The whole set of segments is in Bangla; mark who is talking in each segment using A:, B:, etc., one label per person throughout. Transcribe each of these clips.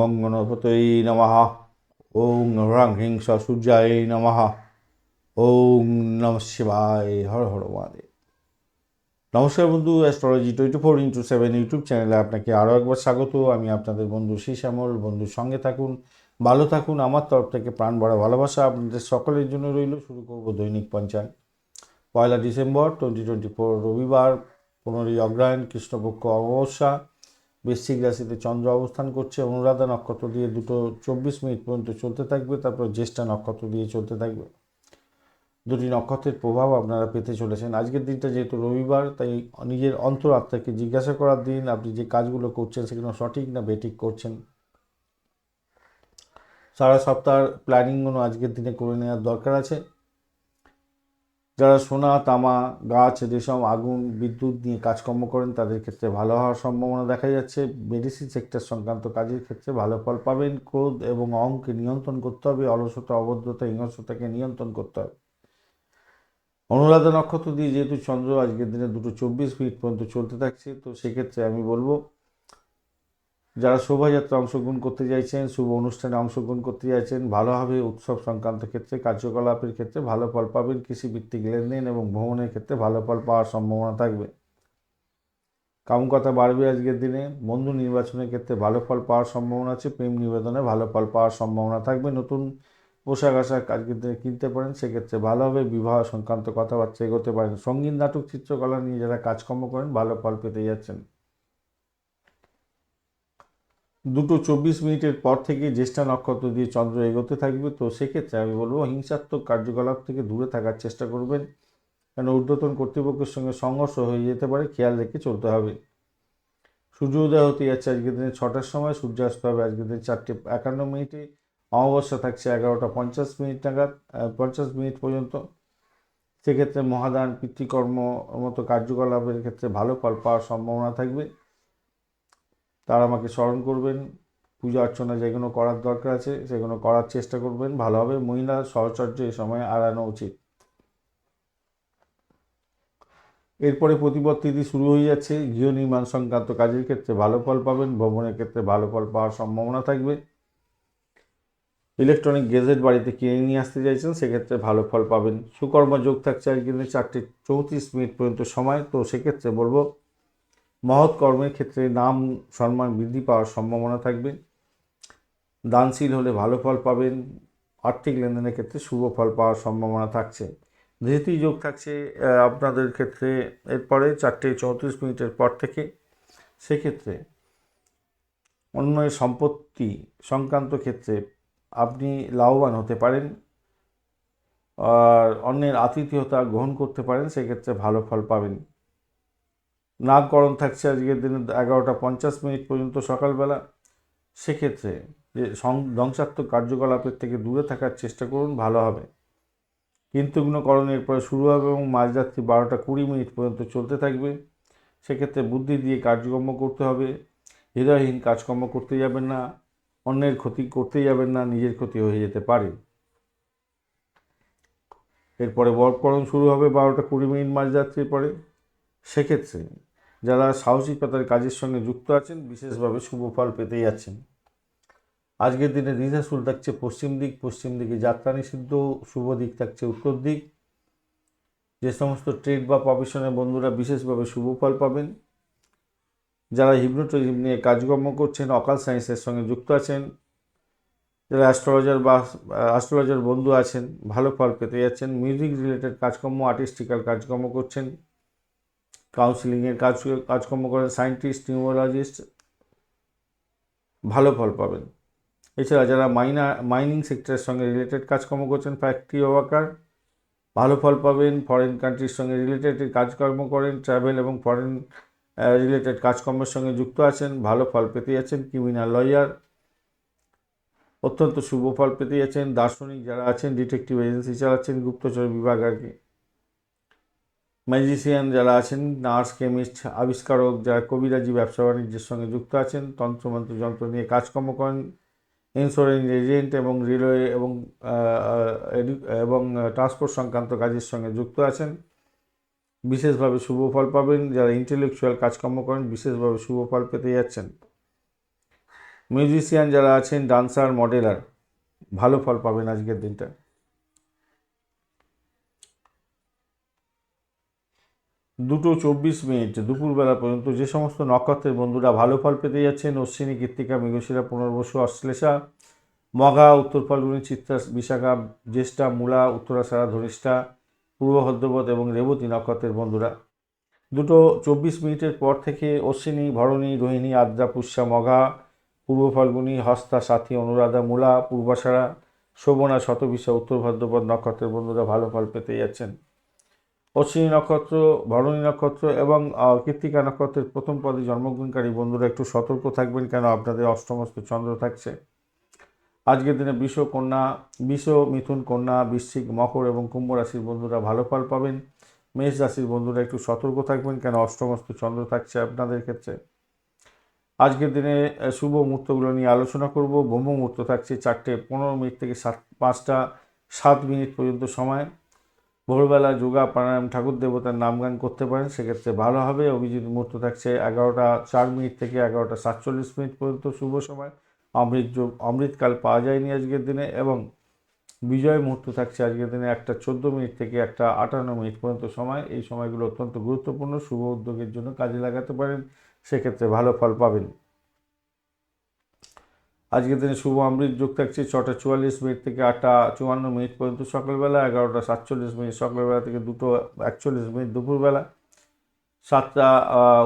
A: গং গণপতৈ নমঃ। ওং হ্রাং হিং স সূর্যায় নমঃ। ওং নম শিবায় হর হর মহাদেব। নমস্কার বন্ধু astrology twenty four into seven YouTube চ্যানেলে আপনাকে আরও একবার স্বাগত। আমি আপনাদের বন্ধু শ্যামল বন্ধুর সঙ্গে থাকুন, ভালো থাকুন। আমার তরফ থেকে প্রাণ ভরা ভালোবাসা আপনাদের সকলের জন্য রইল। শুরু করব দৈনিক পঞ্চাঙ্গ পয়লা ডিসেম্বর টোয়েন্টি টোয়েন্টি ফোর রবিবার, পনেরোই অগ্রায়ণ কৃষ্ণপক্ষ অমাবস্যা। বৃশ্চিক রাশিতে চন্দ্র অবস্থান করছে, অনুরাধা নক্ষত্র দিয়ে দুটো চব্বিশ মিনিট পর্যন্ত চলতে থাকবে, তারপর জ্যেষ্ঠা নক্ষত্র দিয়ে চলতে থাকবে। দুটি নক্ষত্রের প্রভাব আপনারা পেতে চলেছেন। আজকের দিনটা যেহেতু রবিবার, তাই নিজের অন্তরাত্মাকে জিজ্ঞাসা করার দিন, আপনি যে কাজগুলো করছেন সেগুলো সঠিক না বেঠিক করছেন। সারা সপ্তাহের প্ল্যানিংগুলো আজকের দিনে করে নেওয়ার দরকার আছে। যারা সোনা, তামা, গাছ রেশম আগুন, বিদ্যুৎ নিয়ে কাজকর্ম করেন, তাদের ক্ষেত্রে ভালো হওয়ার সম্ভাবনা দেখা যাচ্ছে। মেডিসিন সেক্টর সংক্রান্ত কাজের ক্ষেত্রে ভালো ফল পাবেন। ক্রোধ এবং অঙ্ককে নিয়ন্ত্রণ করতে হবে, অলসতা অবদ্ধতা হিংস্রতাকে নিয়ন্ত্রণ করতে হবে। অনুরাধা নক্ষত্র দিয়ে যেহেতু চন্দ্র আজকের দিনে দুটো চব্বিশ মিনিট পর্যন্ত চলতে থাকছে, তো সেক্ষেত্রে আমি বলব যারা শোভাযাত্রা অংশগ্রহণ করতে চাইছেন, শুভ অনুষ্ঠানে অংশগ্রহণ করতে চাইছেন, ভালোভাবে উৎসব সংক্রান্ত ক্ষেত্রে, কার্যকলাপের ক্ষেত্রে ভালো ফল পাবেন, কৃষিভিত্তিক লেনদেন এবং ভ্রমণের ক্ষেত্রে ভালো ফল পাওয়ার সম্ভাবনা থাকবে। কামকতা বাড়বে আজকের দিনে, বন্ধু নির্বাচনের ক্ষেত্রে ভালো ফল পাওয়ার সম্ভাবনা আছে, প্রেম নিবেদনে ভালো ফল পাওয়ার সম্ভাবনা থাকবে। নতুন পোশাক আশাক আজকের দিনে কিনতে পারেন, সেক্ষেত্রে ভালোভাবে বিবাহ সংক্রান্ত কথাবার্তা এগোতে পারেন। সংগীত, নাটক, চিত্রকলা নিয়ে যারা কাজকর্ম করেন, ভালো ফল পেতে যাচ্ছেন। দুটো চব্বিশ মিনিটের পর থেকে জ্যেষ্ঠা নক্ষত্র দিয়ে চন্দ্র এগোতে থাকবে। তো সেক্ষেত্রে আমি বলব, হিংসাত্মক কার্যকলাপ থেকে দূরে থাকার চেষ্টা করবেন। কেন ঊর্ধ্বতন কর্তৃপক্ষের সঙ্গে সংঘর্ষ হয়ে যেতে পারে, খেয়াল রেখে চলতে হবে। সূর্য উদয় হতে যাচ্ছে আজকের দিনে ছটার সময়, সূর্যাস্ত হবে আজকের দিনে চারটে একান্ন মিনিটে। অমাবস্যা থাকছে এগারোটা পঞ্চাশ মিনিট নাগাদ পঞ্চাশ মিনিট পর্যন্ত। সেক্ষেত্রে মহাদান, পিতৃকর্ম মতো কার্যকলাপের ক্ষেত্রে ভালো ফল পাওয়ার সম্ভাবনা থাকবে। তারা আমাকে স্মরণ করবেন, পূজা অর্চনা যেগুলো করার দরকার আছে সেগুলো করার চেষ্টা করবেন ভালোভাবে মহিলা সহচর্য এই সময় আড়ানো উচিত। এরপরে প্রতিপদ তিথি শুরু হয়ে যাচ্ছে। গৃহ নির্মাণ সংক্রান্ত কাজের ক্ষেত্রে ভালো ফল পাবেন, ভ্রমণের ক্ষেত্রে ভালো ফল পাওয়ার সম্ভাবনা থাকবে। ইলেকট্রনিক গেজেট বাড়িতে কিনে নিয়ে আসতে চাইছেন, সেক্ষেত্রে ভালো ফল পাবেন। সুকর্ম যোগ থাকছে আজকে চারটে চৌত্রিশ মিনিট পর্যন্ত সময়। তো সেক্ষেত্রে বলব মহৎ কর্মের ক্ষেত্রে নাম, সম্মান বৃদ্ধি পাওয়ার সম্ভাবনা থাকবে। দানশীল হলে ভালো ফল পাবেন। আর্থিক লেনদেনের ক্ষেত্রে শুভ ফল পাওয়ার সম্ভাবনা থাকছে। যেহেতুই যোগ থাকছে আপনাদের ক্ষেত্রে এরপরে চারটে চৌত্রিশ মিনিটের পর থেকে সেক্ষেত্রে অন্যের সম্পত্তি সংক্রান্ত ক্ষেত্রে আপনি লাভবান হতে পারেন। আর অন্যের আতিথেয়তা গ্রহণ করতে পারেন, সেক্ষেত্রে ভালো ফল পাবেন। নাগকরণ থাকছে আজকের দিনে এগারোটা পঞ্চাশ মিনিট পর্যন্ত সকালবেলা। সেক্ষেত্রে যে ধ্বংসাত্মক কার্যকলাপের থেকে দূরে থাকার চেষ্টা করুন, ভালো হবে। করণ এরপরে শুরু হবে এবং মাঝরাত্রি বারোটা কুড়ি মিনিট পর্যন্ত চলতে থাকবে। সেক্ষেত্রে বুদ্ধি দিয়ে কার্যকর্ম করতে হবে। হৃদয়হীন কাজকর্ম করতে যাবেন না, অন্যের ক্ষতি করতে যাবেন না, নিজের ক্ষতি হয়ে যেতে পারে। এরপরে বরকরণ শুরু হবে বারোটা কুড়ি মিনিট মাঝরাত্রির পরে। সেক্ষেত্রে যারা সাহসিকতার কাজের সঙ্গে যুক্ত আছেন, বিশেষভাবে শুভ ফল পেতে যাচ্ছেন আজকের দিনে দ্বিধাশুল থাকছে পশ্চিম দিক, পশ্চিম দিকে যাত্রা নিষিদ্ধ, শুভ দিক থাকছে উত্তর দিক। যে সমস্ত ট্রেড বা প্রফেশনের বন্ধুরা বিশেষভাবে শুভ ফল পাবেন। যারা হিপনোটিজম নিয়ে কাজকর্ম করছেন অকাল সায়েন্সের সঙ্গে যুক্ত আছেন, যারা অ্যাস্ট্রোলজার বা অ্যাস্ট্রোলজার বন্ধু আছেন, ভালো ফল পেতে যাচ্ছেন। মিউজিক রিলেটেড কাজকর্ম আর্টিস্টিক্যাল কাজকর্ম করছেন। কাউন্সিলিংয়ের কাজ কাজকর্ম করেন সায়েন্টিস্ট নিউমোলজিস্ট ভালো ফল পাবেন। এছাড়া যারা মাইনা মাইনিং সেক্টরের সঙ্গে রিলেটেড কাজকর্ম করছেন ফ্যাক্টরি ওয়ার্কার ভালো ফল পাবেন। ফরেন কান্ট্রির সঙ্গে রিলেটেড কাজকর্ম করেন ট্রাভেল এবং ফরেন রিলেটেড কাজকর্মের সঙ্গে যুক্ত আছেন, ভালো ফল পেতে যাচ্ছেন ক্রিমিনাল লয়ার অত্যন্ত শুভ ফল পেতে যাচ্ছেন। দার্শনিক যারা আছেন ডিটেকটিভ এজেন্সি চালাচ্ছেন, গুপ্তচর বিভাগ আর কি। ম্যাজিশিয়ান যারা আছেন নার্স কেমিস্ট আবিষ্কারক যারা কবিরাজি, ব্যবসা বাণিজ্যের সঙ্গে যুক্ত আছেন, তন্ত্রমন্ত্র, যন্ত্র নিয়ে কাজকর্ম করেন ইন্স্যুরেন্স এজেন্ট এবং রেলওয়ে এবং এবং ট্রান্সপোর্ট সংক্রান্ত কাজের সঙ্গে যুক্ত আছেন। বিশেষভাবে শুভ ফল পাবেন যারা ইন্টেলেকচুয়াল কাজকর্ম করেন, বিশেষভাবে শুভ ফল পেতে যাচ্ছেন। মিউজিশিয়ান যারা আছেন ডান্সার মডেলার ভালো ফল পাবেন আজকের দিনটা। দুটো চব্বিশ মিনিট, দুপুরবেলা পর্যন্ত যে সমস্ত নক্ষত্রের বন্ধুরা ভালো ফল পেতে যাচ্ছেন, অশ্বিনী, কৃত্তিকা, মৃগশিরা, পুনর্বসু, অশ্লেষা, মগা, উত্তর ফাল্গুনি, চিত্রা, বিশাখা, জ্যেষ্ঠা, মূলা উত্তরাষাঢ়া ধনিষ্ঠা, পূর্ব ভদ্রপদ এবং রেবতী নক্ষত্রের বন্ধুরা। দুটো চব্বিশ মিনিটের পর থেকে অশ্বিনী, ভরণী, রোহিণী, আদ্রা, পুষ্যা, মগা, পূর্ব ফাল্গুনী, হস্তা, সাথী, অনুরাধা, মূলা পূর্বাষাঢ়া শোভনা শতবিশা উত্তর ভদ্রপদ নক্ষত্রের বন্ধুরা ভালো ফল পেতে যাচ্ছেন। অশ্বিনী নক্ষত্র ভরণী নক্ষত্র এবং কৃত্তিকা নক্ষত্রের প্রথম পদে জন্মগ্রহণকারী বন্ধুরা একটু সতর্ক থাকবেন কেন? আপনাদের অষ্টমস্ত চন্দ্র থাকছে। আজকের দিনে বিষ কন্যা, বিষ মিথুন কন্যা, বৃশ্চিক মকর এবং কুম্ভ রাশির বন্ধুরা ভালো ফল পাবেন। মেষ রাশির বন্ধুরা একটু সতর্ক থাকবেন কেন? অষ্টমস্ত চন্দ্র থাকছে আপনাদের ক্ষেত্রে। আজকের দিনে শুভ মুহূর্তগুলো নিয়ে আলোচনা করব। ব্রহ্ম মুহূর্ত থাকছে চারটে পনেরো মিনিট থেকে সাত, পাঁচটা সাত মিনিট পর্যন্ত সময়। ভোরবেলা যোগা, প্রাণায়াম ঠাকুর দেবতার নামগান করতে পারেন, সেক্ষেত্রে ভালো হবে। অভিজিৎ মুহূর্ত থাকছে এগারোটা চার মিনিট থেকে এগারোটা সাতচল্লিশ মিনিট পর্যন্ত শুভ সময়। অমৃত যোগ, অমৃতকাল পাওয়া যায়নি আজকের দিনে এবং বিজয় মুহূর্ত থাকছে আজকের দিনে একটা চোদ্দ মিনিট থেকে একটা আটান্ন মিনিট পর্যন্ত সময়। এই সময়গুলো অত্যন্ত গুরুত্বপূর্ণ। শুভ উদ্যোগের জন্য কাজে লাগাতে পারেন, সেক্ষেত্রে ভালো ফল পাবেন। আজকের দিনে শুভ অমৃত যোগ থাকছে, ছটা চুয়াল্লিশ মিনিট থেকে আটটা চুয়ান্ন মিনিট পর্যন্ত সকালবেলা, এগারোটা সাতচল্লিশ মিনিট সকালবেলা থেকে দুটো একচল্লিশ মিনিট দুপুরবেলা, সাতটা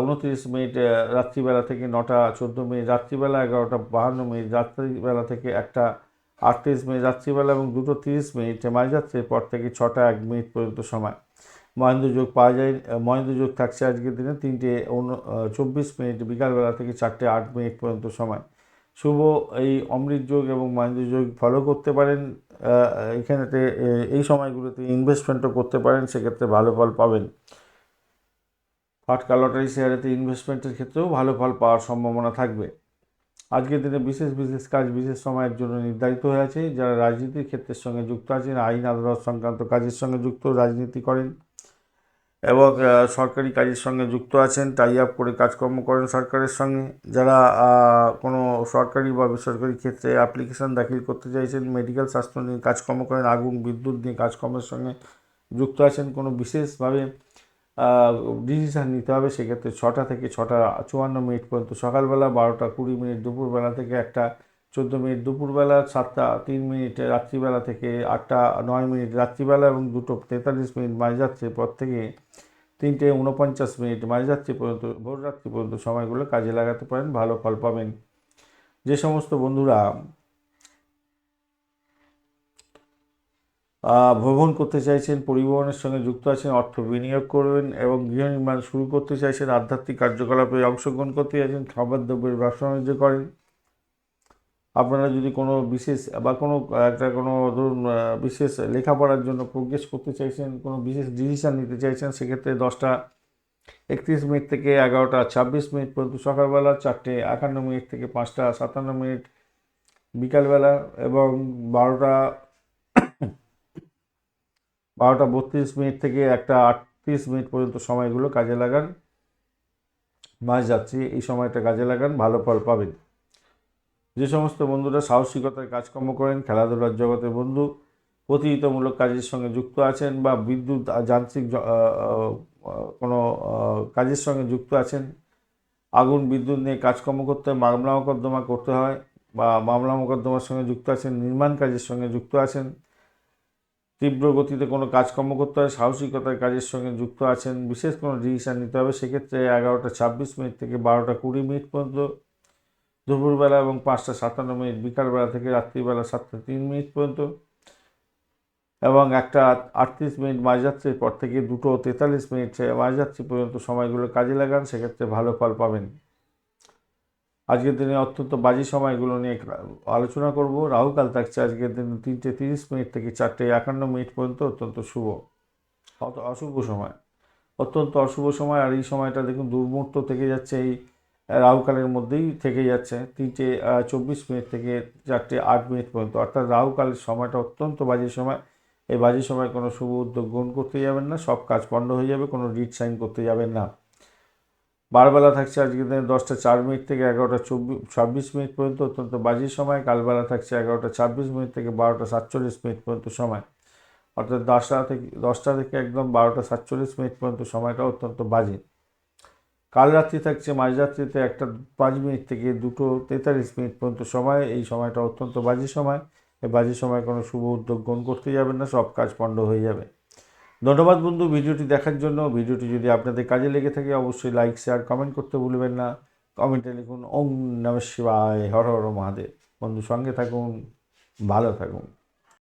A: উনত্রিশ মিনিট রাত্রিবেলা থেকে নটা চোদ্দ মিনিট রাত্রিবেলা, এগারোটা বাহান্ন মিনিট রাত্রিবেলা থেকে একটা আটত্রিশ মিনিট রাত্রিবেলা এবং দুটো তিরিশ মিনিট মাঝরাত্রির পর থেকে ছটা এক মিনিট পর্যন্ত সময়। মহেন্দ্র যোগ পাওয়া যায়, মহেন্দ্র যোগ থাকছে আজকের দিনে তিনটে চব্বিশ মিনিট, বিকালবেলা থেকে চারটে আট মিনিট পর্যন্ত সময়। শুভ এই অমৃত যোগ এবং মহেন্দ্র যোগ ফলো করতে পারেন। এখানেতে এই সময়গুলোতে ইনভেস্টমেন্টও করতে পারেন, সেক্ষেত্রে ভালো ফল পাবেন। ফাটকা লটারি শেয়ারেতে ইনভেস্টমেন্টের ক্ষেত্রেও ভালো ফল পাওয়ার সম্ভাবনা থাকবে। আজকের দিনে বিশেষ বিশেষ কাজ, বিশেষ সময়ের জন্য নির্ধারিত হয়ে আছে। যারা রাজনীতির ক্ষেত্রের সঙ্গে যুক্ত আছেন, আইন, আদালত সংক্রান্ত কাজের সঙ্গে যুক্ত, রাজনীতি করেন এবং সরকারি কাজের সঙ্গে যুক্ত আছেন টাই আপ করে কাজকর্ম করেন সরকারের সঙ্গে। যারা কোনো সরকারি বা বেসরকারি ক্ষেত্রে অ্যাপ্লিকেশন দাখিল করতে চাইছেন মেডিকেল স্বাস্থ্য নিয়ে কাজকর্ম করেন, আগুন, বিদ্যুৎ নিয়ে কাজকর্মের সঙ্গে যুক্ত আছেন, কোনো বিশেষভাবে ডিসিশান নিতে হবে, সেক্ষেত্রে ছটা থেকে ছটা চুয়ান্ন মিনিট পর্যন্ত সকালবেলা বারোটা কুড়ি মিনিট দুপুরবেলা থেকে একটা চোদ্দ মিনিট দুপুরবেলা, সাতটা, তিন মিনিট রাত্রিবেলা থেকে আটটা, নয় মিনিট রাত্রিবেলা এবং দুটো তেতাল্লিশ মিনিট মাঝরাত্রির পর থেকে তিনটে উনপঞ্চাশ মিনিট মাঝরাত্রি পর্যন্ত ভোর রাত্রি পর্যন্ত সময়গুলো কাজে লাগাতে পারেন, ভালো ফল পাবেন। যে সমস্ত বন্ধুরা ভ্রমণ করতে চাইছেন, পরিবহনের সঙ্গে যুক্ত আছেন, অর্থ বিনিয়োগ করবেন এবং গৃহ নির্মাণ শুরু করতে চাইছেন, আধ্যাত্মিক কার্যকলাপে অংশগ্রহণ করতে চাইছেন খাবার দ্রব্যের ব্যবসা বাণিজ্য করেন। আপনারা যদি কোনো বিশেষ বা কোনো, একটা কোনো ধরুন বিশেষ লেখাপড়ার জন্য প্রোগ্রেস করতে চাইছেন, কোনো বিশেষ ডিসিশান নিতে চাইছেন, সেক্ষেত্রে দশটা একত্রিশ মিনিট থেকে এগারোটা, ছাব্বিশ মিনিট পর্যন্ত সকালবেলা চারটে একান্ন মিনিট থেকে পাঁচটা, সাতান্ন মিনিট বিকালবেলা এবং বারোটা বারোটা বত্রিশ মিনিট থেকে একটা আটত্রিশ মিনিট পর্যন্ত সময়গুলো কাজে লাগান। মাঝ যাচ্ছি, এই সময়টা কাজে লাগান, ভালো ফল পাবেন। যে সমস্ত বন্ধুরা সাহসিকতার কাজকর্ম করেন, খেলাধুলার জগতের বন্ধু প্রতিহিতমূলক কাজের সঙ্গে যুক্ত আছেন বা বিদ্যুৎ যান্ত্রিক কোনো কাজের সঙ্গে যুক্ত আছেন, আগুন, বিদ্যুৎ নিয়ে কাজকর্ম করতে হয়, মামলা মোকদ্দমা করতে হয় বা মামলা মোকদ্দমার সঙ্গে যুক্ত আছেন, নির্মাণ কাজের সঙ্গে যুক্ত আছেন, তীব্র গতিতে কোনো কাজকর্ম করতে হয়, সাহসিকতার কাজের সঙ্গে যুক্ত আছেন, বিশেষ কোনো ডিসিশান নিতে হবে, সেক্ষেত্রে এগারোটা ছাব্বিশ মিনিট থেকে বারোটা কুড়ি মিনিট পর্যন্ত দুপুরবেলা এবং পাঁচটা সাতান্ন মিনিট, বিকালবেলা থেকে রাত্রিবেলা সাতটা তিন মিনিট পর্যন্ত, এবং একটা আটত্রিশ মিনিট মাঝরাত্রির পর থেকে দুটো তেতাল্লিশ মিনিট মাঝরাত্রি পর্যন্ত সময়গুলো কাজে লাগান, সেক্ষেত্রে ভালো ফল পাবেন। আজকের দিনে অত্যন্ত বাজে সময়গুলো নিয়ে আলোচনা করব। রাহুকাল থাকছে আজকের দিনে তিনটে তিরিশ মিনিট থেকে চারটে একান্ন মিনিট পর্যন্ত অত্যন্ত শুভ। অত, অশুভ সময়। অত্যন্ত অশুভ সময়, আর এই সময়টা দেখুন দুর্মূর্ত থেকে যাচ্ছে এই রাহুকালের মধ্যেই থেকে যাচ্ছে। তিনটে চব্বিশ মিনিট থেকে চারটে আট মিনিট পর্যন্ত। অর্থাৎ রাহুকালের সময়টা অত্যন্ত বাজে সময়। এই বাজে সময় কোনো শুভ উদ্যোগ গ্রহণ করতে যাবেন না। সব কাজ পণ্ড হয়ে যাবে, কোনো রিট সাইন করতে যাবেন না। বারবেলা থাকছে আজকের দিনে দশটা চার মিনিট থেকে এগারোটা চব্বিশ ছাব্বিশ মিনিট পর্যন্ত অত্যন্ত বাজে সময়। কালবেলা থাকছে এগারোটা ছাব্বিশ মিনিট থেকে বারোটা সাতচল্লিশ মিনিট পর্যন্ত সময়। অর্থাৎ দশটা থেকে দশটা থেকে একদম বারোটা সাতচল্লিশ মিনিট পর্যন্ত সময়টা অত্যন্ত বাজে। কাল রাত্রি থাকছে, মাঝরাত্রিতে একটা পাঁচ মিনিট থেকে দুটো তেতাল্লিশ মিনিট পর্যন্ত সময়। এই সময়টা অত্যন্ত বাজে সময়। এই বাজে সময় কোনো শুভ উদ্যোগ গ্রহণ করতে যাবেন না, সব কাজ পণ্ড হয়ে যাবে। ধন্যবাদ বন্ধু ভিডিওটি দেখার জন্য। ভিডিওটি যদি আপনাদের কাজে লেগে থাকে, অবশ্যই লাইক শেয়ার কমেন্ট করতে ভুলবেন না। কমেন্টে লিখুন, ওম নম শিবায়, হর হর মহাদেব। বন্ধু সঙ্গে থাকুন, ভালো থাকুন।